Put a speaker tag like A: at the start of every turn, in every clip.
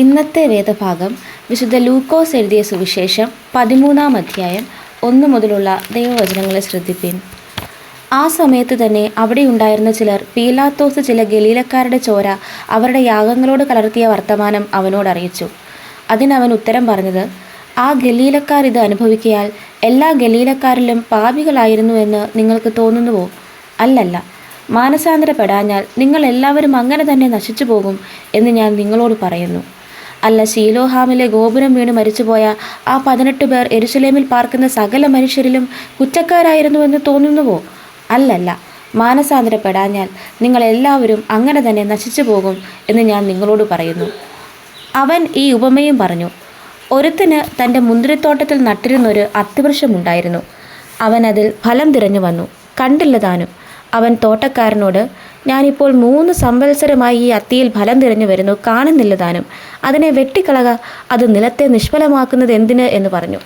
A: ഇന്നത്തെ വേദഭാഗം വിശുദ്ധ ലൂക്കോസ് എഴുതിയ സുവിശേഷം പതിമൂന്നാം അധ്യായം ഒന്ന് മുതലുള്ള ദൈവവചനങ്ങളെ ശ്രദ്ധിപ്പിൻ. ആ സമയത്ത് തന്നെ അവിടെ ഉണ്ടായിരുന്ന ചിലർ പീലാത്തോസ് ചില ഗലീലക്കാരുടെ ചോര അവരുടെ യാഗങ്ങളോട് കലർത്തിയ വർത്തമാനം അവനോട് അറിയിച്ചു. അതിനവൻ ഉത്തരം പറഞ്ഞത് ആ ഗലീലക്കാർ ഇത് അനുഭവിക്കയാൽ എല്ലാ ഗലീലക്കാരിലും പാപികളായിരുന്നു എന്ന് നിങ്ങൾക്ക് തോന്നുന്നുവോ? അല്ലല്ല മാനസാന്തരപ്പെടാഞ്ഞാൽ നിങ്ങൾ എല്ലാവരും അങ്ങനെ തന്നെ നശിച്ചു പോകും എന്ന് ഞാൻ നിങ്ങളോട് പറയുന്നു. അല്ല ശീലോഹാമിലെ ഗോപുരം വീണ് മരിച്ചുപോയ ആ പതിനെട്ട് പേർ എരുസലേമിൽ പാർക്കുന്ന സകല മനുഷ്യരിലും കുറ്റക്കാരായിരുന്നുവെന്ന് തോന്നുന്നുവോ? അല്ലല്ല മാനസാന്തരപ്പെടാഞ്ഞാൽ നിങ്ങളെല്ലാവരും അങ്ങനെ തന്നെ നശിച്ചു പോകും എന്ന് ഞാൻ നിങ്ങളോട് പറയുന്നു. അവൻ ഈ ഉപമയും പറഞ്ഞു ഒരുത്തിന് തന്റെ മുന്തിരിത്തോട്ടത്തിൽ നട്ടിരുന്നൊരു അത്തിവൃക്ഷമുണ്ടായിരുന്നു. അവനതിൽ ഫലം തിരഞ്ഞു വന്നു. കണ്ടില്ല താനും. അവൻ തോട്ടക്കാരനോട് ഞാനിപ്പോൾ മൂന്ന് സംവത്സരമായി ഈ അത്തിയിൽ ഫലം തിരഞ്ഞു വരുന്നു കാണുന്നില്ല താനും. അതിനെ വെട്ടിക്കളക അത് നിലത്തെ നിഷ്ഫലമാക്കുന്നത് എന്തിന് എന്ന് പറഞ്ഞു.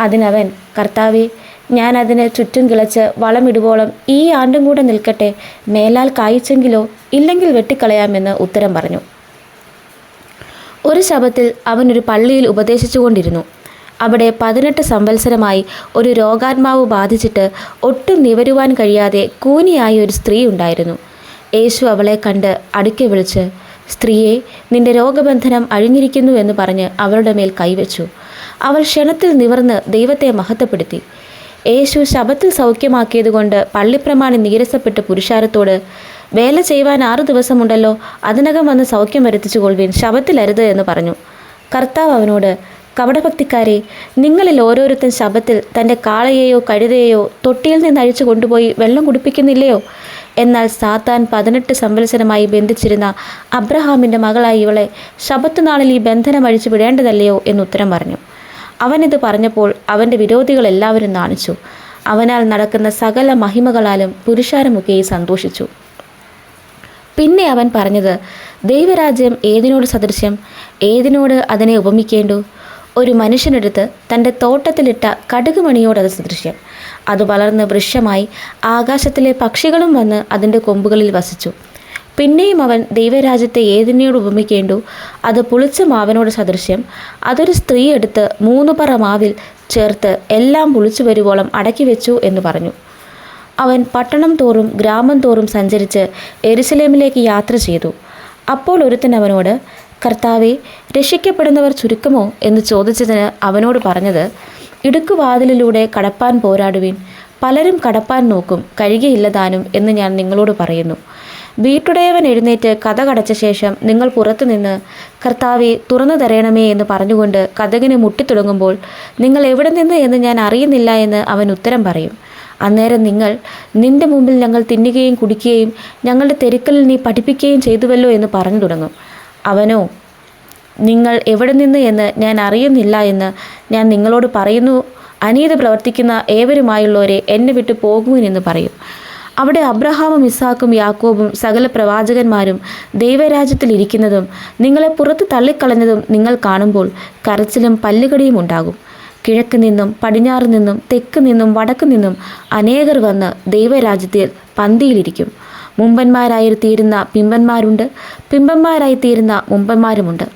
A: അതിനവൻ കർത്താവെ ഞാൻ അതിന് ചുറ്റും കിളച്ച് വളമിടുവോളം ഈ ആണ്ടും കൂടെ നിൽക്കട്ടെ മേലാൽ കായ്ച്ചെങ്കിലോ ഇല്ലെങ്കിൽ വെട്ടിക്കളയാമെന്ന് ഉത്തരം പറഞ്ഞു. ഒരു ശബത്തിൽ അവനൊരു പള്ളിയിൽ ഉപദേശിച്ചുകൊണ്ടിരുന്നു. അവിടെ പതിനെട്ട് സംവത്സരമായി ഒരു രോഗാത്മാവ് ബാധിച്ചിട്ട് ഒട്ടും നിവരുവാൻ കഴിയാതെ കൂനിയായ ഒരു സ്ത്രീ ഉണ്ടായിരുന്നു. യേശു അവളെ കണ്ട് അടുക്കെ വിളിച്ച് സ്ത്രീയെ നിന്റെ രോഗബന്ധനം അഴിഞ്ഞിരിക്കുന്നു എന്ന് പറഞ്ഞ് അവളുടെ മേൽ കൈവച്ചു. അവൾ ക്ഷണത്തിൽ നിവർന്ന് ദൈവത്തെ മഹത്വപ്പെടുത്തി. യേശു ശബത്തിൽ സൗഖ്യമാക്കിയതുകൊണ്ട് പള്ളിപ്രമാണി നീരസപ്പെട്ട് പുരുഷാരത്തോട് വേല ചെയ്യുവാൻ ആറു ദിവസമുണ്ടല്ലോ അതിനകം വന്ന് സൗഖ്യം വരുത്തിച്ചു കൊള്ളുവിൻ ശബത്തിലരുത് എന്ന് പറഞ്ഞു. കർത്താവ് അവനോട് കപടഭക്തിക്കാരെ നിങ്ങളിൽ ഓരോരുത്തൻ ശബത്തിൽ തന്റെ കാളയെയോ കഴുതയെയോ തൊട്ടിയിൽ നിന്ന് അഴിച്ചു കൊണ്ടുപോയി വെള്ളം കുടിപ്പിക്കുന്നില്ലയോ? എന്നാൽ സാത്താൻ പതിനെട്ട് സംവത്സരമായി ബന്ധിച്ചിരുന്ന അബ്രഹാമിന്റെ മകളായി ഇവളെ ശബത്ത് നാളിൽ ഈ ബന്ധനം അഴിച്ചു വിടേണ്ടതല്ലയോ എന്ന് ഉത്തരം പറഞ്ഞു. അവനിത് പറഞ്ഞപ്പോൾ അവന്റെ വിരോധികൾ എല്ലാവരും നാണിച്ചു. അവനാൽ നടക്കുന്ന സകല മഹിമകളാലും പുരുഷാരമൊക്കെ സന്തോഷിച്ചു. പിന്നെ അവൻ പറഞ്ഞത് ദൈവരാജ്യം ഏതിനോട് സദൃശ്യം? ഏതിനോട് അതിനെ ഉപമിക്കേണ്ടു? ഒരു മനുഷ്യനെടുത്ത് തന്റെ തോട്ടത്തിലിട്ട കടുക് മണിയോടത് സദൃശ്യം. അത് വളർന്ന് വൃക്ഷമായി ആകാശത്തിലെ പക്ഷികളും വന്ന് അതിന്റെ കൊമ്പുകളിൽ വസിച്ചു. പിന്നെയും അവൻ ദൈവരാജ്യത്തെ ഏതിനോട് ഉപമിക്കേണ്ടു? അത് പുളിച്ച മാവിനോട് സദൃശ്യം. അതൊരു സ്ത്രീ എടുത്ത് മൂന്ന് പറ മാവിൽ ചേർത്ത് എല്ലാം പുളിച്ചു വരുവോളം അടക്കി വെച്ചു എന്ന് പറഞ്ഞു. അവൻ പട്ടണം തോറും ഗ്രാമം തോറും സഞ്ചരിച്ച് എരുസലേമിലേക്ക് യാത്ര ചെയ്തു. അപ്പോൾ ഒരുത്തൻ അവനോട് കർത്താവെ രക്ഷിക്കപ്പെടുന്നവർ ചുരുക്കമോ എന്ന് ചോദിച്ചതിന് അവനോട് പറഞ്ഞത് ഇടുക്കുവാതിലിലൂടെ കടപ്പാൻ പോരാടുവിൻ. പലരും കടപ്പാൻ നോക്കും കഴിയുകയില്ലതാനും എന്ന് ഞാൻ നിങ്ങളോട് പറയുന്നു. വീട്ടുടയവൻ എഴുന്നേറ്റ് കഥ കടച്ച ശേഷം നിങ്ങൾ പുറത്തുനിന്ന് കർത്താവെ തുറന്നു തരയണമേ എന്ന് പറഞ്ഞുകൊണ്ട് കഥകിന് മുട്ടിത്തുടങ്ങുമ്പോൾ നിങ്ങൾ എവിടെ നിന്ന് എന്ന് ഞാൻ അറിയുന്നില്ല എന്ന് അവൻ ഉത്തരം പറയും. അന്നേരം നിങ്ങൾ നിന്റെ മുമ്പിൽ ഞങ്ങൾ തിന്നുകയും കുടിക്കുകയും ഞങ്ങളുടെ തെരുക്കലിൽ നീ പഠിപ്പിക്കുകയും ചെയ്തുവല്ലോ എന്ന് പറഞ്ഞു തുടങ്ങും. അവനോ? നിങ്ങൾ എവിടെ നിന്ന് എന്ന് ഞാൻ അറിയുന്നില്ല എന്ന് ഞാൻ നിങ്ങളോട് പറയുന്നു. അനീതി പ്രവർത്തിക്കുന്ന ഏവരുമായുള്ളവരെ എന്നെ വിട്ടു പോകുവിനെന്ന് പറയും. അവിടെ അബ്രഹാമും ഇസാക്കും യാക്കോബും സകല പ്രവാചകന്മാരും ദൈവരാജ്യത്തിൽ ഇരിക്കുന്നതും നിങ്ങളെ പുറത്ത് തള്ളിക്കളഞ്ഞതും നിങ്ങൾ കാണുമ്പോൾ കരച്ചിലും പല്ലുകടിയും ഉണ്ടാകും. കിഴക്ക് നിന്നും പടിഞ്ഞാറ് നിന്നും തെക്ക് നിന്നും വടക്ക് നിന്നും അനേകർ വന്ന് ദൈവരാജ്യത്തിൽ പന്തിയിലിരിക്കും. മുമ്പന്മാരായി തീരുന്ന പിമ്പന്മാരുണ്ട് പിമ്പന്മാരായി തീരുന്ന മുമ്പന്മാരുമുണ്ട്.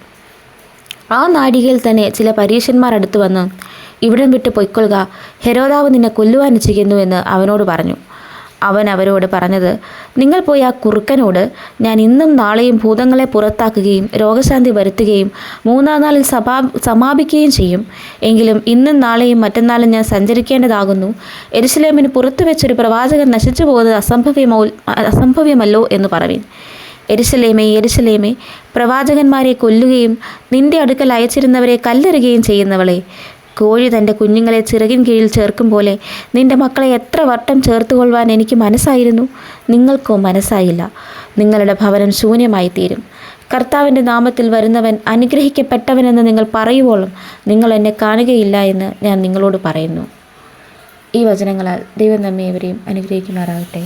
A: ആ നാഴികയിൽ തന്നെ ചില പരീക്ഷന്മാർ അടുത്തു വന്ന് ഇവിടം വിട്ട് പൊയ്ക്കൊള്ളുക ഹെരോദാവ് നിന്നെ കൊല്ലുവാൻ ചെയ്യുന്നുവെന്ന് അവനോട് പറഞ്ഞു. അവൻ അവരോട് പറഞ്ഞത് നിങ്ങൾ പോയി ആ കുറുക്കനോട് ഞാൻ ഇന്നും നാളെയും ഭൂതങ്ങളെ പുറത്താക്കുകയും രോഗശാന്തി വരുത്തുകയും മൂന്നാം നാളിൽ സഭാ സമാപിക്കുകയും ചെയ്യും. എങ്കിലും ഇന്നും നാളെയും മറ്റന്നാളും ഞാൻ സഞ്ചരിക്കേണ്ടതാകുന്നു. എരുസലേമിന് പുറത്തു വെച്ചൊരു പ്രവാചകൻ നശിച്ചു പോകുന്നത് അസംഭവ്യമോ അസംഭവ്യമല്ലോ എന്ന് പറവീൻ. എരുസലേമേ എരുസലേമേ പ്രവാചകന്മാരെ കൊല്ലുകയും നിന്റെ അടുക്കൽ അയച്ചിരുന്നവരെ കല്ലെറുകയും ചെയ്യുന്നവളെ കോഴി തന്റെ കുഞ്ഞുങ്ങളെ ചിറകിൻ കീഴിൽ ചേർക്കും പോലെ നിന്റെ മക്കളെ എത്ര വട്ടം ചേർത്തുകൊള്ളുവാൻ എനിക്ക് മനസ്സായിരുന്നു. നിങ്ങൾക്കോ മനസ്സായില്ല. നിങ്ങളുടെ ഭവനം ശൂന്യമായി തീരും കർത്താവിന്റെ നാമത്തിൽ വരുന്നവൻ അനുഗ്രഹിക്കപ്പെട്ടവനെന്ന് നിങ്ങൾ പറയുവോളും നിങ്ങൾ എന്നെ കാണുകയില്ല എന്ന് ഞാൻ നിങ്ങളോട് പറയുന്നു. ഈ വചനങ്ങളാൽ ദൈവം നമ്മെ ഇവരെയും അനുഗ്രഹിക്കുമാറാകട്ടെ.